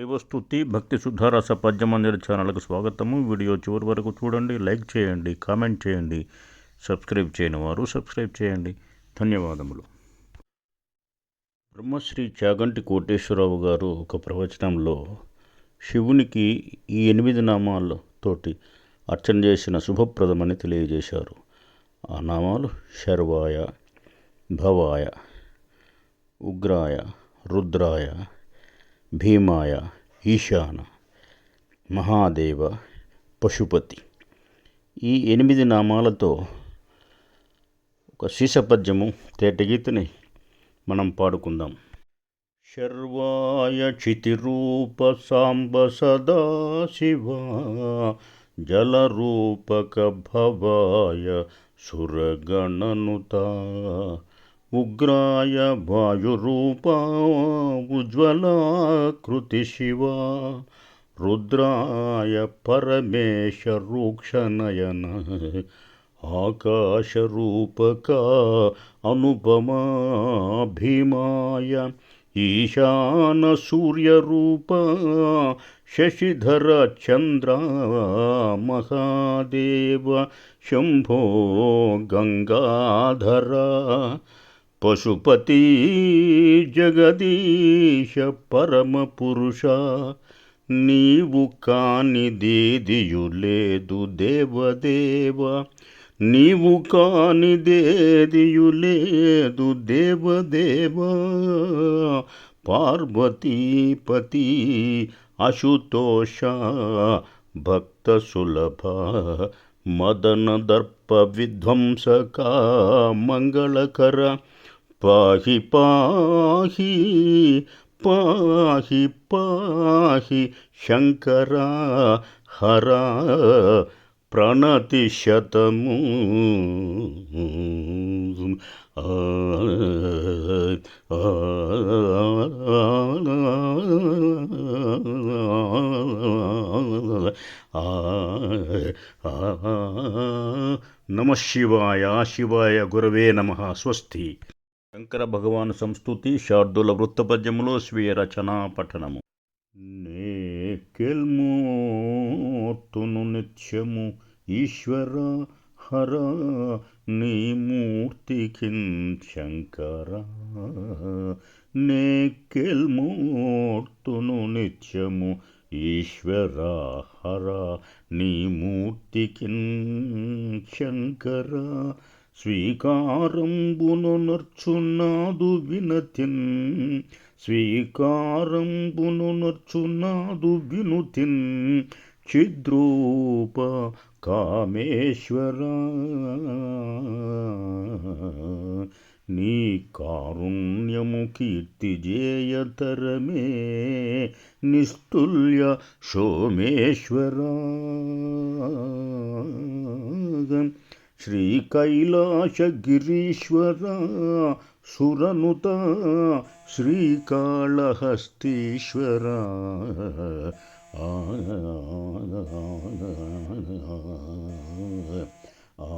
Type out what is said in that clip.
దేవస్తుతి భక్తి శుద్ధారస పద్యమందిర ఛానల్కు స్వాగతము. వీడియో చివరి వరకు చూడండి లైక్ చేయండి కామెంట్ చేయండి సబ్స్క్రైబ్ చేయని వారు సబ్స్క్రైబ్ చేయండి. ధన్యవాదములు. బ్రహ్మశ్రీ చాగంటి కోటేశ్వరరావు గారు ఒక ప్రవచనంలో శివునికి ఈ ఎనిమిది నామాలతోటి అర్చన చేసిన శుభప్రదమని తెలియజేశారు. ఆ నామాలు శర్వాయ భవాయ ఉగ్రాయ రుద్రాయ భీమాయ ఈశాన మహాదేవ పశుపతి. ఈ ఎనిమిది నామాలతో ఒక శీసపద్యము తేటగీతని మనం పాడుకుందాం. శర్వాయ క్షితిరూప సాంబ సదాశివ జలరూపక భవాయ సురగణనుతా. उग्राय वायुरूपा उज्ज्वलाकृतिशिवा रुद्राय परमेशरूक्षनयन आकाशरूपका अनुपमा भीमाय ईशानसूर्यरूप शशिधर महादेव शम्भो गङ्गाधरा పశుపతి జగదీశ పరమపురుష నీవు కానిదేదియు లేదు దేవదేవ. నీవు కానిదేదియు లేదు దేవదేవ. పార్వతీపతి అశుతోష భక్త సులభ మదన దర్ప విధ్వంసక మంగళకర పాహి పాహి పాహి పాహి శంకర హర ప్రణతి శతము ఆ, ఆ, ఆ, ఆ, నమ శంకర భగవాన్ సంస్థుతి శార్దుల వృత్తపద్యములో స్వీయ రచనా పఠనము. నే కెల్మూర్తును నిత్యము ఈశ్వర హర నీ మూర్తికి శంకర. నే కెల్మూర్తును నిత్యము ఈశ్వర హర నీ మూర్తికి శంకర. స్వీకారంబును నర్చున్నాదు వినతిన్. స్వీకారంబును నర్చున్నాదు వినుతిన్. చిద్రూప కామేశ్వర. నీ కారుణ్యము కీర్తి జేయతరమే నిస్తుల్య సోమేశ్వర. శ్రీకైలాసగిరీశ్వర సురనుత శ్రీకాళహస్తీశ్వర ఆ ఆ